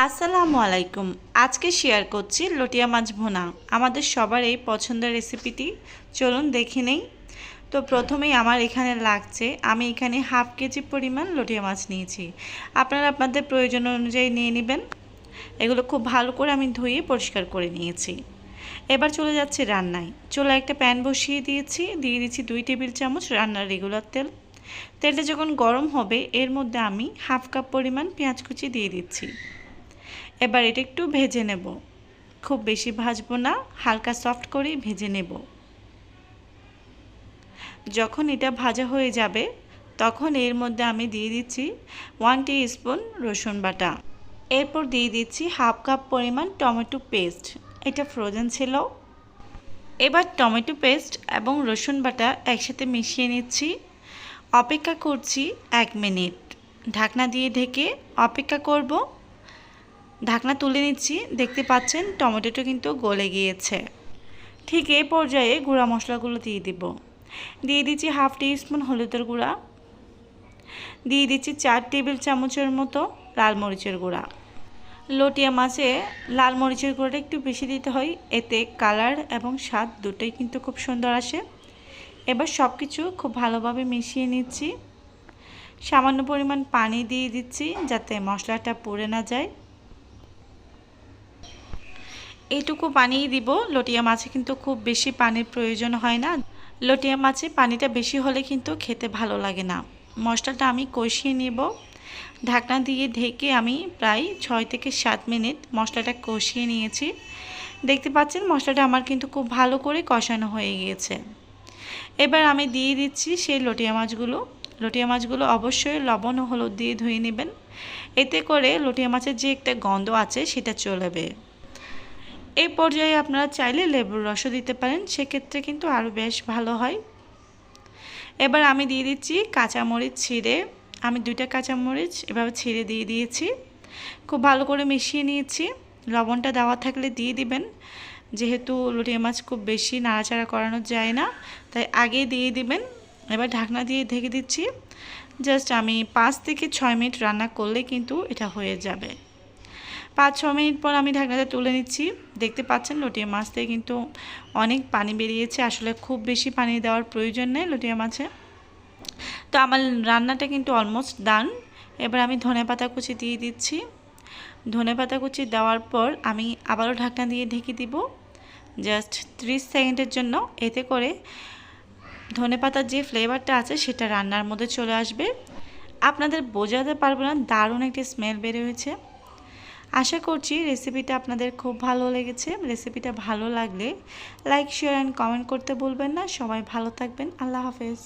আসসালামু আলাইকুম। আজকে শেয়ার করছি লটিয়া মাছ ভুনা। আমাদের সবার এই পছন্দের রেসিপিটি চলুন দেখে নেই। তো প্রথমেই আমার এখানে লাগছে, আমি এখানে হাফ কেজি পরিমাণ লটিয়া মাছ নিয়েছি। আপনারা আপনাদের প্রয়োজন অনুযায়ী নিয়ে নেবেন। এগুলো খুব ভালো করে আমি ধুয়ে পরিষ্কার করে নিয়েছি। এবার চলে যাচ্ছে রান্নায়। চলে একটা প্যান বসিয়ে দিয়েছি, দিয়ে দিচ্ছি দুই টেবিল চামচ রান্নার রেগুলার তেল। তেলটা যখন গরম হবে, এর মধ্যে আমি হাফ কাপ পরিমাণ পেঁয়াজ কুচি দিয়ে দিচ্ছি। এবার এটা একটু ভেজে নেব। খুব বেশি ভাজবো না, হালকা সফট করেই ভেজে নেব। যখন এটা ভাজা হয়ে যাবে, তখন এর মধ্যে আমি দিয়ে দিচ্ছি ওয়ান টি স্পুন রসুন বাটা। এরপর দিয়ে দিচ্ছি হাফ কাপ পরিমাণ টমেটো পেস্ট এটা ফ্রোজেন ছিল। এবার টমেটো পেস্ট এবং রসুন বাটা একসাথে মিশিয়ে নিচ্ছি। অপেক্ষা করছি এক মিনিট। ঢাকনা দিয়ে ঢেকে অপেক্ষা করব। ঢাকনা তুলে নিচ্ছি। দেখতে পাচ্ছেন, টমেটোটা কিন্তু গলে গিয়েছে। ঠিক এই পর্যায়ে গুঁড়া মশলাগুলো দিয়ে দিব। দিয়ে দিচ্ছি হাফ টি স্পুন হলুদের গুঁড়া। দিয়ে দিচ্ছি চার টেবিল চামচের মতো লাল মরিচের গুঁড়া। লটিয়া মাছে লাল মরিচের গুঁড়োটা একটু বেশি দিতে হয়। এতে কালার এবং স্বাদ দুটোই কিন্তু খুব সুন্দর আসে। এবার সব কিছু খুব ভালোভাবে মিশিয়ে নিচ্ছি। সামান্য পরিমাণ পানি দিয়ে দিচ্ছি যাতে মশলাটা পুড়ে না যায়। এইটুকু পানিই দিব। লটিয়া মাছে কিন্তু খুব বেশি পানির প্রয়োজন হয় না। লটিয়া মাছে পানিটা বেশি হলে কিন্তু খেতে ভালো লাগে না। মশলাটা আমি কষিয়ে নেব। ঢাকনা দিয়ে ঢেকে আমি প্রায় ছয় থেকে সাত মিনিট মশলাটা কষিয়ে নিয়েছি। দেখতে পাচ্ছেন মশলাটা আমার কিন্তু খুব ভালো করে কষানো হয়ে গিয়েছে। এবার আমি দিয়ে দিচ্ছি সেই লটিয়া মাছগুলো। লটিয়া মাছগুলো অবশ্যই লবণ ও হলুদ দিয়ে ধুয়ে নেবেন। এতে করে লটিয়া মাছের যে একটা গন্ধ আছে সেটা চলেবে। এই পর্যায়ে আপনারা চাইলে লেবুর রসও দিতে পারেন, সেক্ষেত্রে কিন্তু আরও বেশ ভালো হয়। এবার আমি দিয়ে দিচ্ছি কাঁচামরিচ ছিঁড়ে। আমি দুইটা কাঁচামরিচ এভাবে ছিঁড়ে দিয়ে দিয়েছি। খুব ভালো করে মিশিয়ে নিয়েছি। লবণটা দেওয়া থাকলে দিয়ে দিবেন। যেহেতু লুটিয়া মাছ খুব বেশি নাড়াচাড়া করানো যায় না, তাই আগে দিয়ে দিবেন। এবার ঢাকনা দিয়ে ঢেকে দিচ্ছি। জাস্ট আমি পাঁচ থেকে ছয় মিনিট রান্না করলে কিন্তু এটা হয়ে যাবে। পাঁচ, ছ মিনিট পর আমি ঢাকনাটা তুলে নিচ্ছি। দেখতে পাচ্ছেন লটিয়া মাছ থেকে কিন্তু অনেক পানি বেরিয়েছে। আসলে খুব বেশি পানি দেওয়ার প্রয়োজন নেই লটিয়া মাছে। তো আমার রান্নাটা কিন্তু অলমোস্ট ডান এবার আমি ধনে পাতা কুচি দিয়ে দিচ্ছি। ধনে পাতা কুচি দেওয়ার পর আমি আবারও ঢাকনা দিয়ে ঢেকে দিব। জাস্ট ত্রিশ সেকেন্ডের জন্য। এতে করে ধনে পাতার যে ফ্লেভারটা আছে সেটা রান্নার মধ্যে চলে আসবে। আপনাদের বোঝাতে পারব না, দারুণ একটি স্মেল বের হয়েছে। আশা করছি রেসিপিটা আপনাদের খুব ভালো লেগেছে। রেসিপিটা ভালো লাগলে লাইক শেয়ার অ্যান্ড কমেন্ট করতে বলবেন না। সবাই ভালো থাকবেন। আল্লাহ হাফেজ।